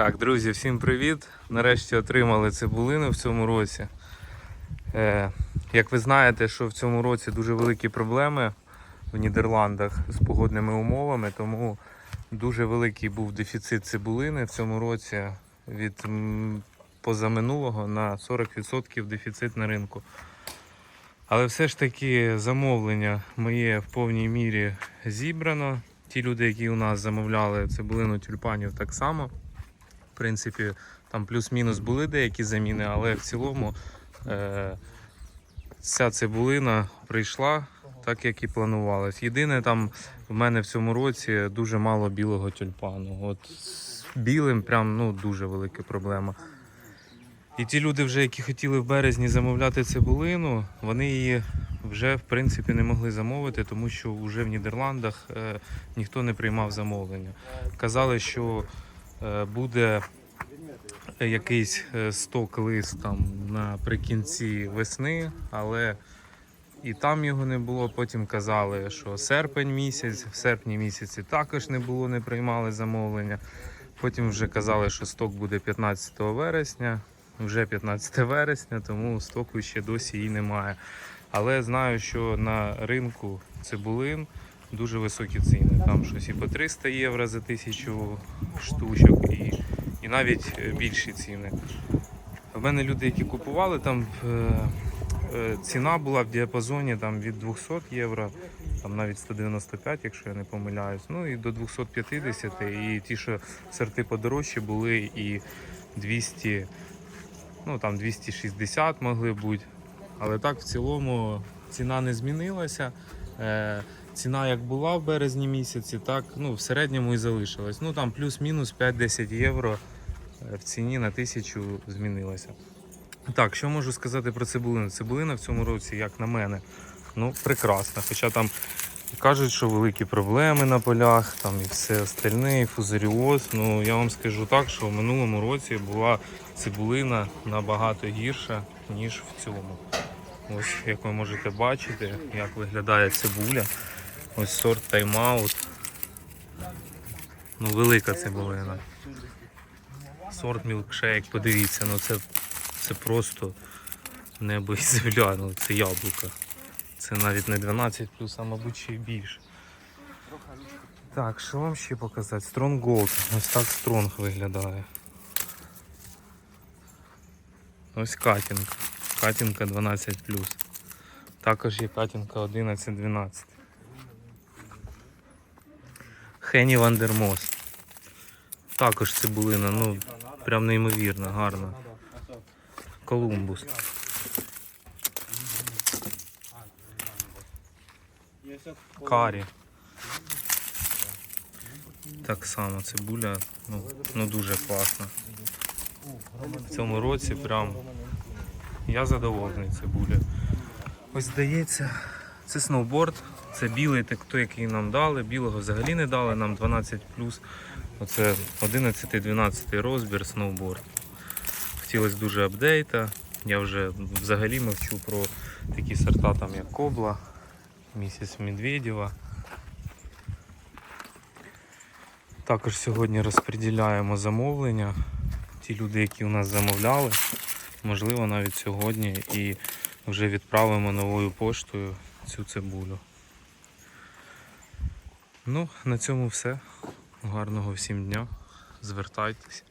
Так, друзі, всім привіт! Нарешті отримали цибулину в цьому році. Е, як ви знаєте, що в цьому році дуже великі проблеми в Нідерландах з погодними умовами, тому дуже великий був дефіцит цибулини в цьому році від позаминулого на 40% дефіцит на ринку. Але все ж таки замовлення моє в повній мірі зібрано. Ті люди, які у нас замовляли цибулину тюльпанів, так само. Принципі, там плюс-мінус були деякі заміни, але в цілому е, ця цибулина прийшла так, як і планувалось. Єдине, там в мене в цьому році дуже мало білого тюльпану. От з білим прям ну, дуже велика проблема. І ті люди, вже, які хотіли в березні замовляти цибулину, вони її вже в принципі не могли замовити, тому що вже в Нідерландах е, ніхто не приймав замовлення. Казали, що буде якийсь е, сток лист там наприкінці весни, але і там його не було. Потім казали, що серпень місяць, в серпні місяці також не було, не приймали замовлення. Потім вже казали, що сток буде 15 вересня. Вже 15 вересня, тому стоку ще досі і немає. Але знаю, що на ринку цибулин дуже високі ціни. Там щось і по 300 євро за тисячу штучок, і, і навіть е, більші ціни. У мене люди, які купували, там е, е, ціна була в діапазоні там, від 200 євро, там навіть 195, якщо я не помиляюсь, ну і до 250. І ті, що сорти подорожчі були, і 200, ну там 260 могли бути. Але так в цілому ціна не змінилася. Ціна як була в березні місяці, так ну, в середньому і залишилась. Ну там плюс-мінус 5-10 євро е, в ціні на тисячу змінилася. Так, що можу сказати про цибулину? Цибулина в цьому році, як на мене, ну прекрасна. Хоча там кажуть, що великі проблеми на полях, там і все остальне, і фузаріоз. Ну я вам скажу так, що в минулому році була цибулина набагато гірша, ніж в цьому. Ось як ви можете бачити, як виглядає цибуля. Ось сорт тайм-аут. Ну, велика цибулина. Сорт мілкшейк, подивіться, ну це, це просто небо і земля, ну це яблука. Це навіть не 12 а мабуть ще й більше. Так, що вам ще показати? Strong Gold. Ось так Strong виглядає. Ось катінка. Катінка 12 Також є катінка 11-12. Хені Вандермост. Також цибулина, ну прям неймовірно, гарна. Колумбус. Карі. Так само цибуля, ну, ну дуже класна. В цьому році прям я задоволений цибулею. Ось здається, це сноуборд, це білий, той, який нам дали. Білого взагалі не дали, нам 12 Оце 11-12 розбір сноуборд. Хотілося дуже апдейта. Я вже взагалі мовчу про такі сорта, там як Кобла, місяць Медведєва. Також сьогодні розподіляємо замовлення. Ті люди, які у нас замовляли, можливо, навіть сьогодні і вже відправимо новою поштою цю цибулю. Ну, на цьому все. Гарного всім дня. Звертайтесь.